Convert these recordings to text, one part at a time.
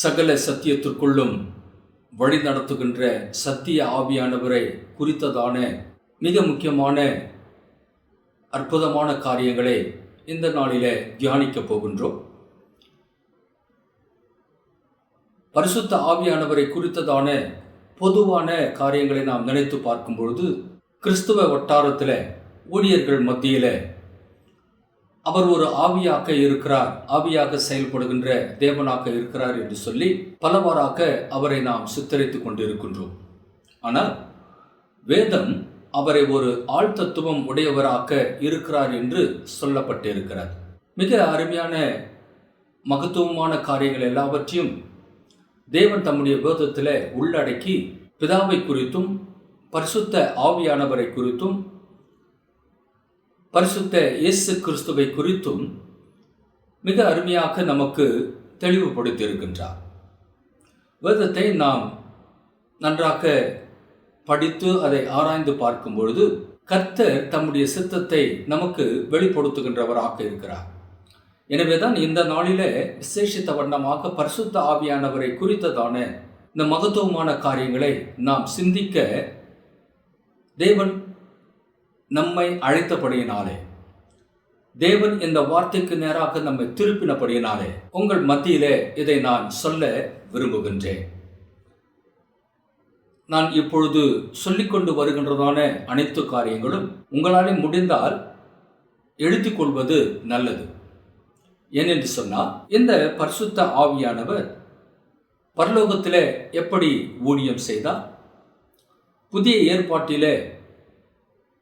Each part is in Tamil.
சகல சத்தியத்திற்குள்ளும் வழி நடத்துகின்ற சத்திய ஆவியானவரை குறித்ததான மிக முக்கியமான அற்புதமான காரியங்களை இந்த நாளில் தியானிக்கப் போகின்றோம். பரிசுத்த ஆவியானவரை குறித்ததான பொதுவான காரியங்களை நாம் நினைத்து பார்க்கும் பொழுது கிறிஸ்துவ வட்டாரத்தில் ஊழியர்கள் மத்தியில் அவர் ஒரு ஆவியாக இருக்கிறார் ஆவியாக செயல்படுகின்ற தேவனாக இருக்கிறார் என்று சொல்லி பலவாறாக அவரை நாம் சித்தரித்து கொண்டிருக்கின்றோம். ஆனால் வேதம் அவரை ஒரு ஆழ்தத்துவம் உடையவராக இருக்கிறார் என்று சொல்லப்பட்டிருக்கிறார் மிக அருமையான மகத்துவமான காரியங்கள் எல்லாவற்றையும் தேவன் தம்முடைய வேதத்தில் உள்ளடக்கி பிதாவை குறித்தும் பரிசுத்த ஆவியானவரை குறித்தும் பரிசுத்த இயேசு கிறிஸ்துவை குறித்தும் மிக அருமையாக நமக்கு தெளிவுபடுத்தி இருக்கின்றார் வேதத்தை நாம் நன்றாக படித்து அதை ஆராய்ந்து பார்க்கும் பொழுது கர்த்தர் தம்முடைய சித்தத்தை நமக்கு வெளிப்படுத்துகின்றவராக இருக்கிறார். எனவேதான் இந்த நாளில விசேஷித்த வண்ணமாக பரிசுத்த ஆவியானவரை குறித்ததான இந்த மகத்துவமான காரியங்களை நாம் சிந்திக்க தேவன் நம்மை அழைத்தபடியினாலே. தேவன் இந்த வார்த்தைக்கு நேராக நம்மை திருப்பினபடியினாலே உங்கள் மத்தியிலே இதை நான் சொல்ல விரும்புகின்றேன். நான் இப்பொழுது சொல்லிக்கொண்டு வருகின்றதான அனைத்து காரியங்களும் உங்களாலே முடிந்தால் எழுதிக் கொள்வது நல்லது. ஏனென்று சொன்னால் இந்த பரிசுத்த ஆவியானவர் பரலோகத்தில் எப்படி ஊழியம் செய்தார்? புதிய ஏற்பாட்டிலே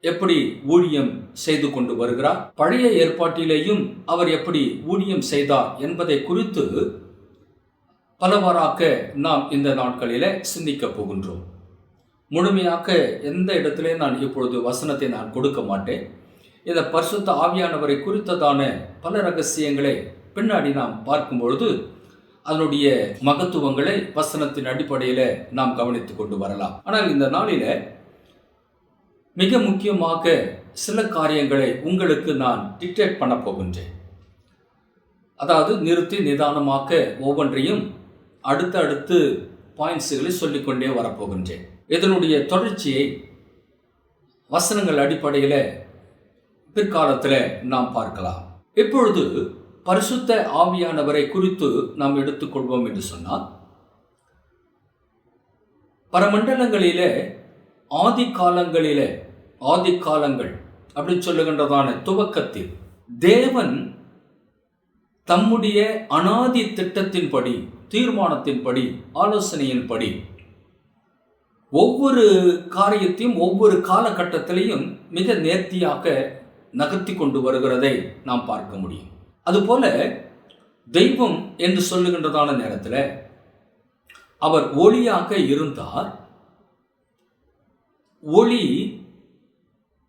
எப்படி ஊழியம் செய்து கொண்டு வருகிறார்? பழைய ஏற்பாட்டிலேயும் அவர் எப்படி ஊழியம் செய்தார் என்பதை குறித்து பலவாறாக நாம் இந்த நாட்களிலே சிந்திக்கப் போகின்றோம். முழுமையாக எந்த இடத்திலே நான் இப்பொழுது வசனத்தை நான் கொடுக்க மாட்டேன். இந்த பரிசுத்த ஆவியானவரை குறித்ததான பல ரகசியங்களை பின்னாடி நாம் பார்க்கும் பொழுது அதனுடைய மகத்துவங்களை வசனத்தின் அடிப்படையில் நாம் கவனித்துக் கொண்டு வரலாம். ஆனால் இந்த நாளில் மிக முக்கியமாக சில காரியங்களை உங்களுக்கு நான் டிக்டேட் பண்ண போகின்றேன். அதாவது நிறுத்தி நிதானமாக ஒவ்வொன்றையும் அடுத்து அடுத்து பாயிண்ட்ஸுகளை சொல்லிக்கொண்டே வரப்போகின்றேன். இதனுடைய தொடர்ச்சியை வசனங்கள் அடிப்படையில் பிற்காலத்தில் நாம் பார்க்கலாம். இப்பொழுது பரிசுத்த ஆவியானவரை குறித்து நாம் எடுத்துக்கொள்வோம் என்று சொன்னால் பரமண்டலங்களிலே ஆதி காலங்களிலே ஆதி காலங்கள் அப்படின்னு சொல்லுகின்றதான துவக்கத்தில் தேவன் தம்முடைய அனாதி திட்டத்தின்படி தீர்மானத்தின்படி ஆலோசனையின்படி ஒவ்வொரு காரியத்தையும் ஒவ்வொரு காலகட்டத்திலையும் மிக நேர்த்தியாக நகர்த்தி கொண்டு வருகிறதை நாம் பார்க்க முடியும். அதுபோல தெய்வம் என்று சொல்லுகின்றதான நேரத்தில் அவர் ஒளியாக இருந்தார். ஒளி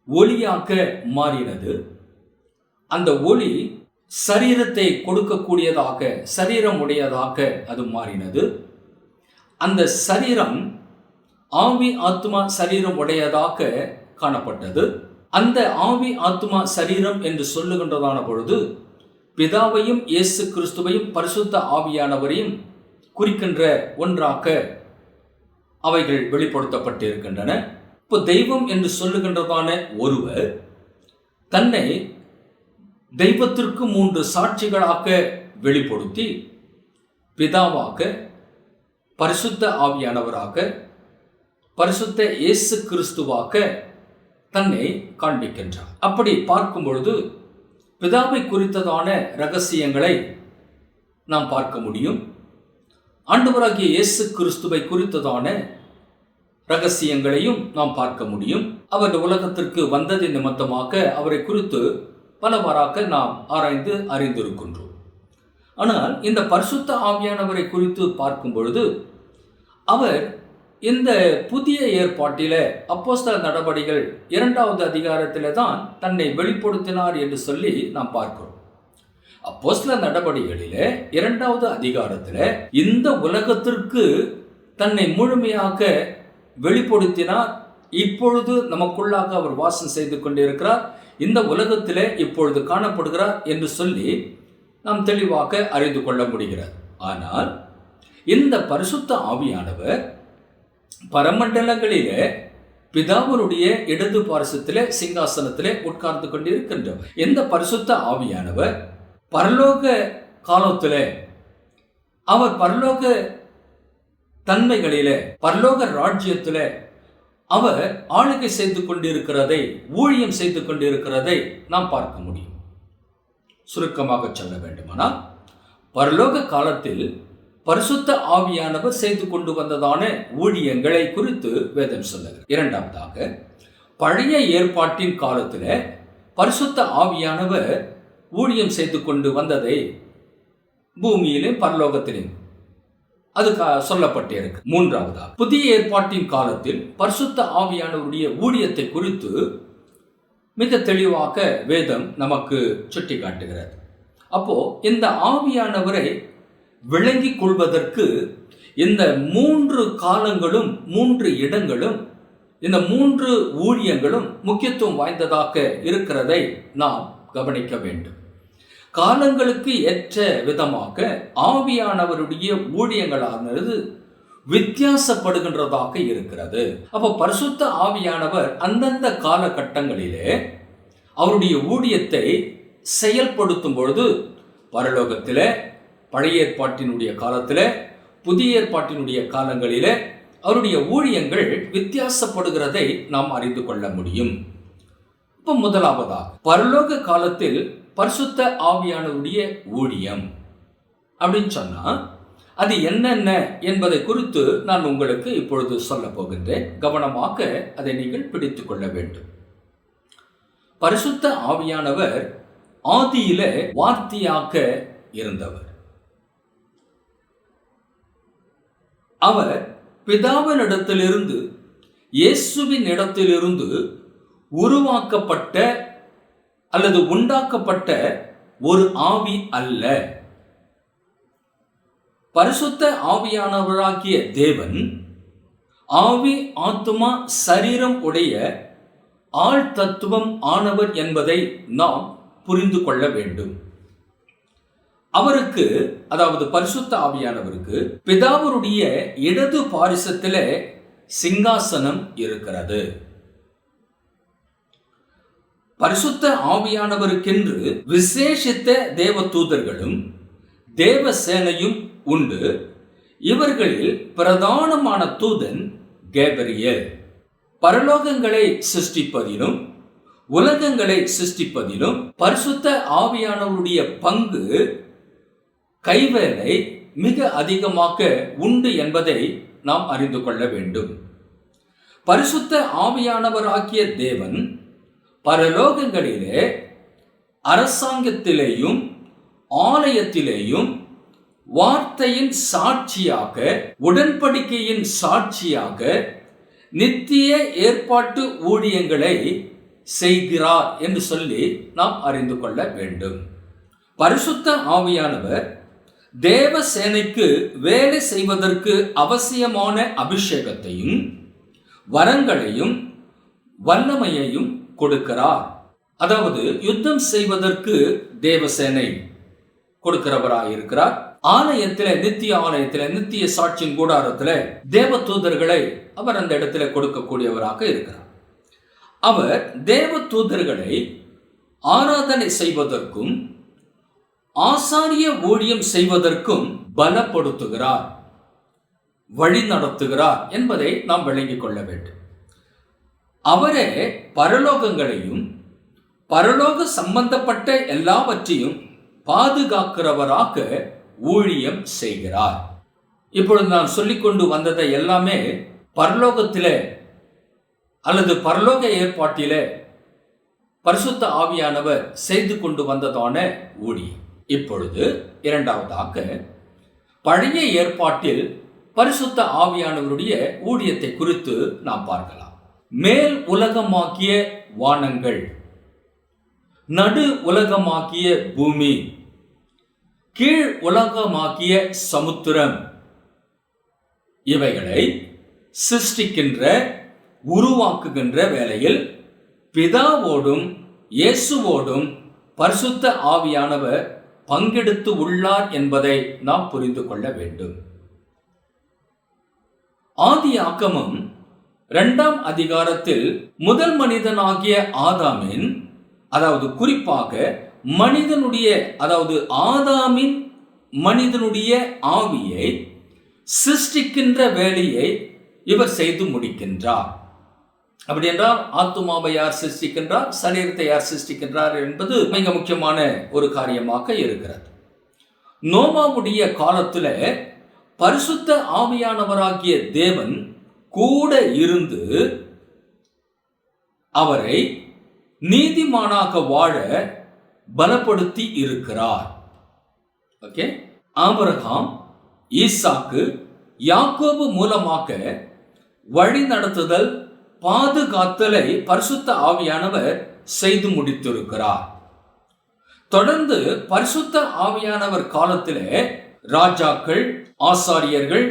ஒளியாக மாறினது. அந்த ஒளி சரீரத்தை கொடுக்கக்கூடியதாக சரீரம் உடையதாக அது மாறினது. அந்த சரீரம் ஆவி ஆத்மா சரீரம் உடையதாக காணப்பட்டது. அந்த ஆவி ஆத்மா சரீரம் என்று சொல்லுகின்றதான பொழுது பிதாவையும் இயேசு கிறிஸ்துவையும் பரிசுத்த ஆவியானவரையும் குறிக்கின்ற ஒன்றாக அவைகள் வெளிப்படுத்தப்பட்டிருக்கின்றன. இப்போ தெய்வம் என்று சொல்லுகின்றதான ஒருவர் தன்னை தெய்வத்திற்கு மூன்று சாட்சிகளாக வெளிப்படுத்தி பிதாவாக பரிசுத்த ஆவியானவராக பரிசுத்த இயேசு கிறிஸ்துவாக தன்னை காண்பிக்கின்றார். அப்படி பார்க்கும் பொழுது பிதாவை குறித்ததான ரகசியங்களை நாம் பார்க்க முடியும். ஆண்டவராகிய இயேசு கிறிஸ்துவை குறித்ததான ரகசியங்களையும் நாம் பார்க்க முடியும். அவர் உலகத்திற்கு வந்ததின் நிமித்தமாக அவரை குறித்து பலவாறாக நாம் ஆராய்ந்து அறிந்திருக்கின்றோம். ஆனால் இந்த பரிசுத்த ஆவியானவரை குறித்து பார்க்கும் பொழுது அவர் இந்த புதிய ஏற்பாட்டில அப்போஸ்தல நடவடிகள் இரண்டாவது அதிகாரத்தில் தான் தன்னை வெளிப்படுத்தினார் என்று சொல்லி நாம் பார்க்கிறோம். அப்போஸ்தல நடவடிகளிலே இரண்டாவது அதிகாரத்தில் இந்த உலகத்திற்கு தன்னை முழுமையாக வெளிப்படுத்தினார் இப்பொழுது நமக்குள்ளாக அவர் வாசம் செய்து கொண்டிருக்கிறார். இந்த உலகத்திலே இப்பொழுது காணப்படுகிறார் என்று சொல்லி நாம் தெளிவாக அறிந்து கொள்ள முடிகிறது. ஆனால் இந்த பரிசுத்த ஆவியானவர் பரமண்டலங்களிலே பிதாவருடைய இடது பாரசத்திலே சிங்காசனத்திலே உட்கார்ந்து கொண்டிருக்கின்றவர். இந்த பரிசுத்த ஆவியானவர் பரலோக காலத்திலே அவர் பரலோக தன்மைகளில பரலோக ராஜ்யத்திலே அவர் ஆளுகை செய்து கொண்டிருக்கிறதை ஊழியம் செய்து கொண்டிருக்கிறதை நாம் பார்க்க முடியும். சுருக்கமாக சொல்ல வேண்டுமானால் பரலோக காலத்தில் பரிசுத்த ஆவியானவர் செய்து கொண்டு வந்ததான ஊழியங்களை குறித்து வேதம் சொல்லுகிறார் இரண்டாவதாக பழைய ஏற்பாட்டின் காலத்தில் பரிசுத்த ஆவியானவர் ஊழியம் செய்து கொண்டு வந்ததை பூமியிலும் பரலோகத்திலும் அது க- சொல்லப்பட்டிருக்கு. மூன்றாவதாக புதிய ஏற்பாட்டின் காலத்தில் பரிசுத்த ஆவியானவருடைய ஊழியத்தை குறித்து மிக தெளிவாக வேதம் நமக்கு சுட்டி காட்டுகிறது அப்போ இந்த ஆவியானவரை விளங்கிக் கொள்வதற்கு இந்த மூன்று காலங்களும் மூன்று இடங்களும் இந்த மூன்று ஊழியங்களும் முக்கியத்துவம் வாய்ந்ததாக இருக்கிறதை நாம் கவனிக்க வேண்டும். காலங்களுக்கு ஏற்ற விதமாக ஆவியானவருடைய ஊழியங்களானது வித்தியாசப்படுகின்றதாக இருக்கிறது. அப்போ பரிசுத்த ஆவியானவர் அந்தந்த காலகட்டங்களிலே அவருடைய ஊழியத்தை செயல்படுத்தும் பொழுது பரலோகத்தில் பழைய ஏற்பாட்டினுடைய காலத்தில் புதிய ஏற்பாட்டினுடைய காலங்களில் அவருடைய ஊழியங்கள் வித்தியாசப்படுகிறதை நாம் அறிந்து கொள்ள முடியும். இப்போ முதலாவதாக பரலோக காலத்தில் பரிசுத்த ஆவியானவருடைய ஊழியம். அப்படின்னு சொன்னா அது என்னென்ன என்பதை குறித்து நான் உங்களுக்கு இப்பொழுது சொல்ல போகின்றேன். கவனமாக அதை நீங்கள் பிடித்து கொள்ள வேண்டும். பரிசுத்த ஆவியானவர் ஆதியில வார்த்தையாக இருந்தவர். அவர் பிதாவினிடத்திலிருந்து இயேசுவின் இடத்திலிருந்து உருவாக்கப்பட்ட அல்லது உண்டாக்கப்பட்ட ஒரு ஆவி அல்ல. பரிசுத்த ஆவியானவராகிய தேவன் ஆவி ஆத்துமா சரீரம் உடைய ஆள் தத்துவம் ஆனவர் என்பதை நாம் புரிந்து கொள்ள வேண்டும். அவருக்கு அதாவது பரிசுத்த ஆவியானவருக்கு பிதாவருடைய இடது பாரிசத்தில் சிங்காசனம் இருக்கிறது. பரிசுத்த ஆவியானவருக்கென்று விசேஷித்த தேவ தூதர்களும் தேவ சேனையும் உண்டு. இவர்களில் பிரதானமான தூதன் கேபரியல். பரலோகங்களை சிருஷ்டிப்பதிலும் உலகங்களை சிருஷ்டிப்பதிலும் பரிசுத்த ஆவியானவருடைய பங்கு கைவேலை மிக அதிகமாக உண்டு என்பதை நாம் அறிந்து கொள்ள வேண்டும். பரிசுத்த ஆவியானவராகிய தேவன் பரலோகங்களிலே அரசாங்கத்திலேயும் ஆலயத்திலேயும் வார்த்தையின் சாட்சியாக உடன்படிக்கையின் சாட்சியாக நித்திய ஏற்பாட்டு ஊழியங்களை செய்கிறார் என்று சொல்லி நாம் அறிந்து கொள்ள வேண்டும். பரிசுத்த ஆவியானவர் தேவ சேனைக்கு வேலை செய்வதற்கு அவசியமான அபிஷேகத்தையும் வரங்களையும் வல்லமையையும் கொடுக்கிறார் அதாவது யுத்தம் செய்வதற்கு தேவசேனை கொடுக்கிறவராக இருக்கிறார் ஆலயத்தில நித்திய ஆலயத்தில நித்திய சாட்சியின் கூடாரத்துல தேவ தூதர்களை அவர் அந்த இடத்துல கொடுக்கக்கூடியவராக இருக்கிறார். அவர் தேவ தூதர்களை ஆராதனை செய்வதற்கும் ஆசாரிய ஊழியம் செய்வதற்கும் பலப்படுத்துகிறார் வழி நடத்துகிறார் என்பதை நாம் விளங்கிக் கொள்ள வேண்டும். அவரே பரலோகங்களையும் பரலோக சம்பந்தப்பட்ட எல்லாவற்றையும் பாதுகாக்கிறவராக ஊழியம் செய்கிறார். இப்பொழுது நான் சொல்லிக்கொண்டு வந்ததை எல்லாமே பரலோகத்தில் அல்லது பரலோக ஏற்பாட்டிலே பரிசுத்த ஆவியானவர் செய்து கொண்டு வந்ததான ஊழியம். இப்பொழுது இரண்டாவதாக பழைய ஏற்பாட்டில் பரிசுத்த ஆவியானவருடைய ஊழியத்தை குறித்து நாம் பார்க்கலாம். மேல் உலகமாக்கிய வானங்கள். நடு உலகமாக்கிய பூமி. கீழ் உலகமாக்கிய சமுத்திரம். இவைகளை சிருஷ்டிக்கின்ற உருவாக்குகின்ற வேளையில் பிதாவோடும் இயேசுவோடும் பரிசுத்த ஆவியானவர் பங்கெடுத்து உள்ளார் என்பதை நாம் புரிந்து கொள்ள வேண்டும். ஆதி ஆக்கமும் இரண்டாம் அதிகாரத்தில் முதல் மனிதனாகிய ஆதாமின் அதாவது குறிப்பாக மனிதனுடைய அதாவது ஆதாமின் மனிதனுடைய ஆவியை சிருஷ்டிக்கின்ற வேலையை இவர் செய்து முடிக்கின்றார். அப்படி என்றால் ஆத்துமாவை யார் சிருஷ்டிக்கின்றார்? சரீரத்தை யார் சிருஷ்டிக்கின்றார் என்பது மிக முக்கியமான ஒரு காரியமாக இருக்கிறது. நோமாவுடைய காலத்தில் பரிசுத்த ஆவியானவராகிய தேவன் கூட இருந்து அவரை நீதிமானாக வாழ பலப்படுத்தி இருக்கிறார். ஓகே? ஆபரகாம் ஈசாக்கு யாக்கோபு மூலமாக வழி நடத்துதல் பாதுகாத்தலை பரிசுத்த ஆவியானவர் செய்து முடித்திருக்கிறார். தொடர்ந்து பரிசுத்த ஆவியானவர் காலத்திலே ராஜாக்கள் ஆசாரியர்கள்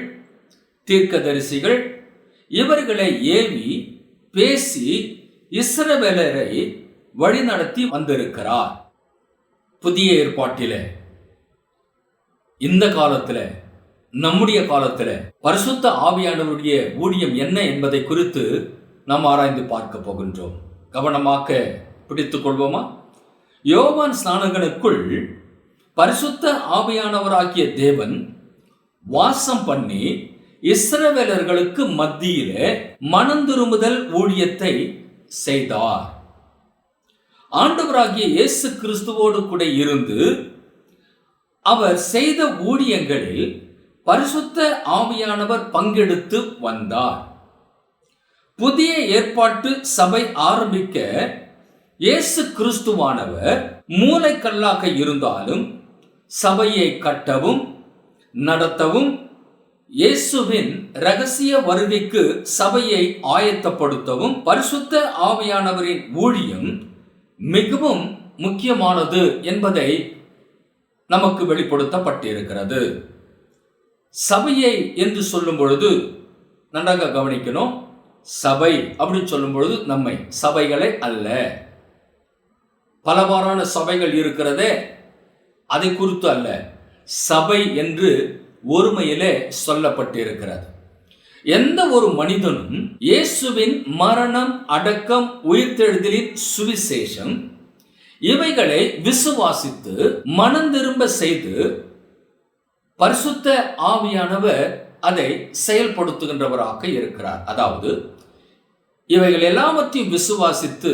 தீர்க்கதரிசிகள் இவர்களை ஏவி பேசி இஸ்ரவேலரை வழிநடத்தி வந்திருக்கிறார். புதிய ஏற்பாட்டில இந்த காலத்துல நம்முடைய காலத்துல பரிசுத்த ஆவியானவருடைய ஊழியம் என்ன என்பதை குறித்து நாம் ஆராய்ந்து பார்க்க போகின்றோம். கவனமாக பிடித்துக் கொள்வோமா? யோவான் ஸ்நானங்களுக்குள் பரிசுத்த ஆவியானவராகிய தேவன் வாசம் பண்ணி இஸ்ரவேலர்களுக்கு மத்தியிலே மனந்திரும்புதல் ஊழியத்தை செய்தார். ஆண்டவராகிய இயேசு கிறிஸ்துவோடு கூட இருந்து அவர் செய்த ஊழியங்களில் பரிசுத்த ஆவியானவர் பங்கெடுத்து வந்தார். புதிய ஏற்பாட்டு சபை ஆரம்பிக்க இயேசு கிறிஸ்துவானவர் மூளைக்கல்லாக இருந்தாலும் சபையை கட்டவும் நடத்தவும் இயேசுவின் ரகசிய வருகைக்கு சபையை ஆயத்தப்படுத்தவும் பரிசுத்த ஆவியானவரின் ஊழியம் மிகவும் முக்கியமானது என்பதை நமக்கு வெளிப்படுத்தப்பட்டிருக்கிறது. சபையை என்று சொல்லும் பொழுது நன்றாக கவனிக்கணும். சபை அப்படின்னு சொல்லும் பொழுது நம்மை சபைகளை அல்ல. பலவாறான சபைகள் இருக்கிறதே அதை குறித்து அல்ல. சபை என்று ஒருமையிலே சொல்லப்பட்டிருக்கிறது. எந்த ஒரு மனிதனும் இயேசுவின் மரணம் அடக்கம் உயிர்த்தெழுதலின் சுவிசேஷம் இவைகளை விசுவாசித்து மனம் திரும்ப செய்து பரிசுத்த ஆவியானவர் அதை செயல்படுத்துகின்றவராக இருக்கிறார். அதாவது இவைகள் எல்லாவற்றையும் விசுவாசித்து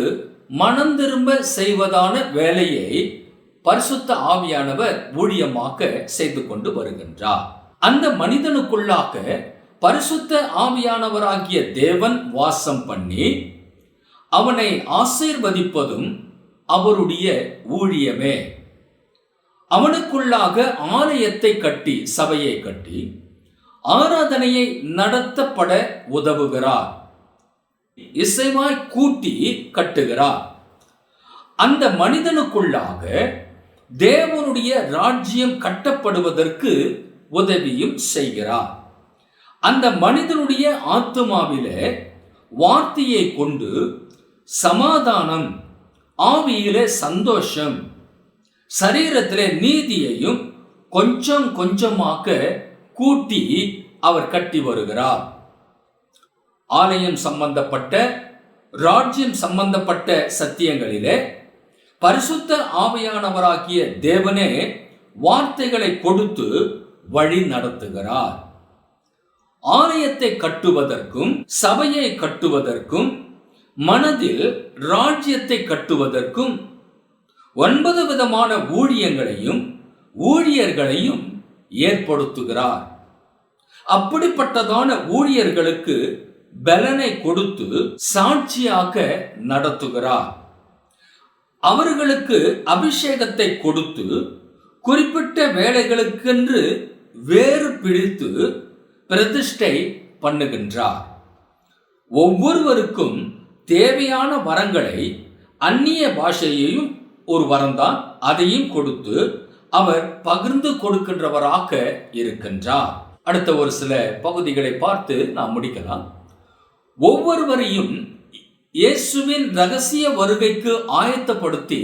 மனம் திரும்ப செய்வதான வேலையை பரிசுத்த ஆவியானவர் ஊழியமாக செய்து கொண்டு வருகின்றார். அந்த மனிதனுக்குள்ளாக பரிசுத்த ஆவியானவராகிய தேவன் வாசம் பண்ணி அவனை ஆசீர்வதிப்பதும் அவருடைய ஊழியமே. அவனுக்குள்ளாக ஆலயத்தை கட்டி சபையை கட்டி ஆராதனையை நடத்தப்பட உதவுகிறார். இசைவாய் கூட்டி கட்டுகிறார். அந்த மனிதனுக்குள்ளாக தேவனுடைய ராஜ்யம் கட்டப்படுவதற்கு உதவியும் செய்கிறார். அந்த மனிதனுடைய ஆத்மாவில வார்த்தையை கொண்டு சமாதானம் ஆவியிலே சந்தோஷம் சரீரத்திலே நீதியையும் கொஞ்சம் கொஞ்சமாக கூட்டி அவர் கட்டி வருகிறார். ஆலயம் சம்பந்தப்பட்ட ராஜ்யம் சம்பந்தப்பட்ட சத்தியங்களிலே பரிசுத்த ஆவையானவராகிய தேவனே வார்த்தைகளை கொடுத்து வழி நடத்துகிறார். ஆலயத்தை கட்டுவதற்கும் சபையை கட்டுவதற்கும் மனதில் ராஜ்யத்தை கட்டுவதற்கும் ஒன்பது விதமான ஊழியங்களையும் ஊழியர்களையும் ஏற்படுத்துகிறார். அப்படிப்பட்டதான ஊழியர்களுக்கு பலனை கொடுத்து சாட்சியாக நடத்துகிறார். அவர்களுக்கு அபிஷேகத்தை கொடுத்து குறிப்பிட்ட வேலைகளுக்கென்று வேறு பிடித்து பிரதிஷ்டை பண்ணுகின்றார். ஒவ்வொருவருக்கும் தேவையான வரங்களை அந்நிய பாஷையையும் ஒரு வரம்தான் அதையும் கொடுத்து அவர் பகிர்ந்து கொடுக்கின்றவராக இருக்கின்றார். அடுத்த ஒரு சில பகுதிகளை பார்த்து நாம் முடிக்கலாம். ஒவ்வொருவரையும் இயேசுவின் ரகசிய வருகைக்கு ஆயத்தப்படுத்தி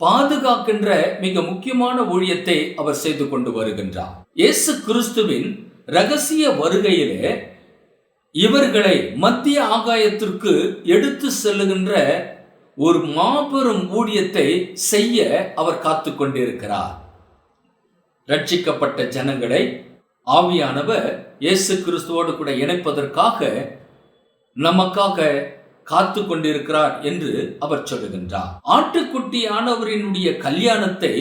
பாதுகாக்கின்ற மிக முக்கியமான ஊழியத்தை அவர் செய்து கொண்டு வருகின்றார். இயேசு கிறிஸ்துவின் ரகசிய வருகையிலே இவர்களை மத்திய ஆகாயத்திற்கு எடுத்து செல்லுகின்ற ஒரு மாபெரும் ஊழியத்தை செய்ய அவர் காத்து கொண்டிருக்கிறார். ரட்சிக்கப்பட்ட ஜனங்களை ஆவியானவர் இயேசு கிறிஸ்துவோடு கூட இணைப்பதற்காக நமக்காக காத்து கொண்டிருக்கிறார் என்று அவர் சொல்லுகின்றார். ஆட்டுக்குட்டியானவரினுடைய கல்யாணத்தை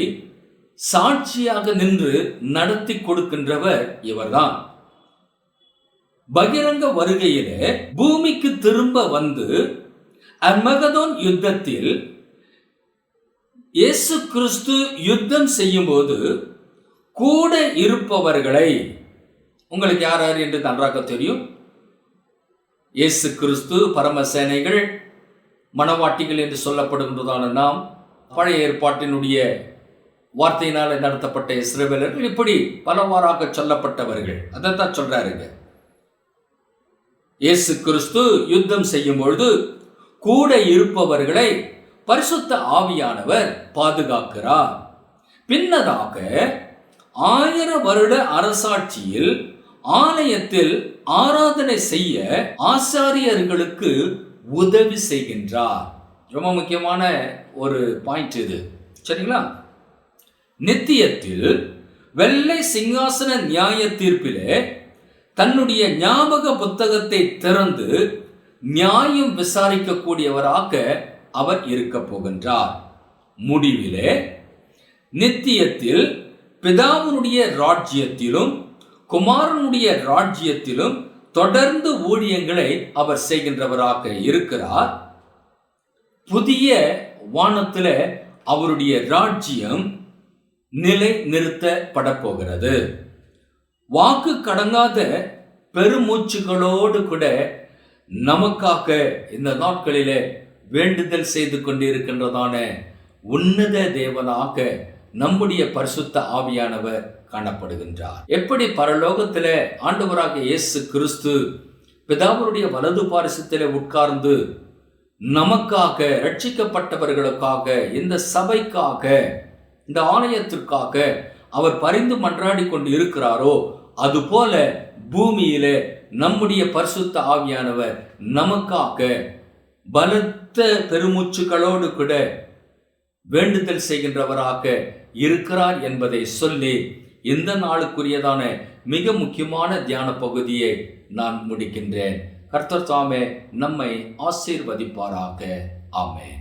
சாட்சியாக நின்று நடத்தி கொடுக்கின்றவர் இவர்தான். பகிரங்க வருகையிலே பூமிக்கு திரும்ப வந்து அர்மகதோன் யுத்தத்தில் இயேசு கிறிஸ்து யுத்தம் செய்யும்போது கூட இருப்பவர்களை உங்களுக்கு யார் யார் என்று நன்றாக தெரியும். இயேசு கிறிஸ்து பரமசேனைகள் மணவாட்டிகள் என்று சொல்லப்படுகின்றதான நாம் பழைய ஏற்பாட்டினுடைய வார்த்தையினால் நடத்தப்பட்ட இஸ்ரவேலர்கள் இப்படி பலவாறாக சொல்லப்பட்டவர்கள். அதைத்தான் சொல்றாருங்க இயேசு கிறிஸ்து யுத்தம் செய்யும் பொழுது கூட இருப்பவர்களை பரிசுத்த ஆவியானவர் பாதுகாக்கிறார். பின்னதாக ஆயிர வருட அரசாட்சியில் ஆலயத்தில் ஆராதனை செய்ய ஆசாரியர்களுக்கு உதவி செய்கின்றார். ரொம்ப முக்கியமான ஒரு பாயிண்ட் இது. சரிங்களா? நித்தியத்தில் வெள்ளை சிங்காசன நியாய தீர்ப்பிலே தன்னுடைய ஞாபக புத்தகத்தை திறந்து நியாயம் விசாரிக்கக்கூடியவராக அவர் இருக்க போகின்றார். முடிவிலே நித்தியத்தில் பிதாவினுடைய ராஜ்யத்திலும் குமாரனுடைய ராஜ்யத்திலும் தொடர்ந்து ஊழியங்களை அவர் செய்கின்றவராக இருக்கிறார். புதிய வானத்தில் அவருடைய ராஜ்யம் நிலை நிறுத்தப்பட போகிறது. வாக்கு கடங்காத பெருமூச்சுகளோடு கூட நமக்காக இந்த நாட்களிலே வேண்டுதல் செய்து கொண்டிருக்கின்றதான உன்னத தேவனாக நம்முடைய பரிசுத்த ஆவியானவர் காணப்படுகின்றார். எப்படி பரலோகத்தில் ஆண்டவராக இயேசு கிறிஸ்து பிதாவருடைய வலது பாரிசத்தில் உட்கார்ந்து நமக்காக ரட்சிக்கப்பட்டவர்களுக்காக இந்த சபைக்காக இந்த ஆலயத்திற்காக அவர் பரிந்து மன்றாடி கொண்டு இருக்கிறாரோ அதுபோல பூமியில நம்முடைய பரிசுத்த ஆவியானவர் நமக்காக பலத்த பெருமூச்சுகளோடு கூட வேண்டுதல் செய்கின்றவராக இருக்கிறார் என்பதை சொல்லி இந்த நாளுக்குரியதான மிக முக்கியமான தியான பகுதியை நான் முடிக்கின்றேன். கர்த்தர் தாமே நம்மை ஆசீர்வதிப்பாராக. ஆமேன்.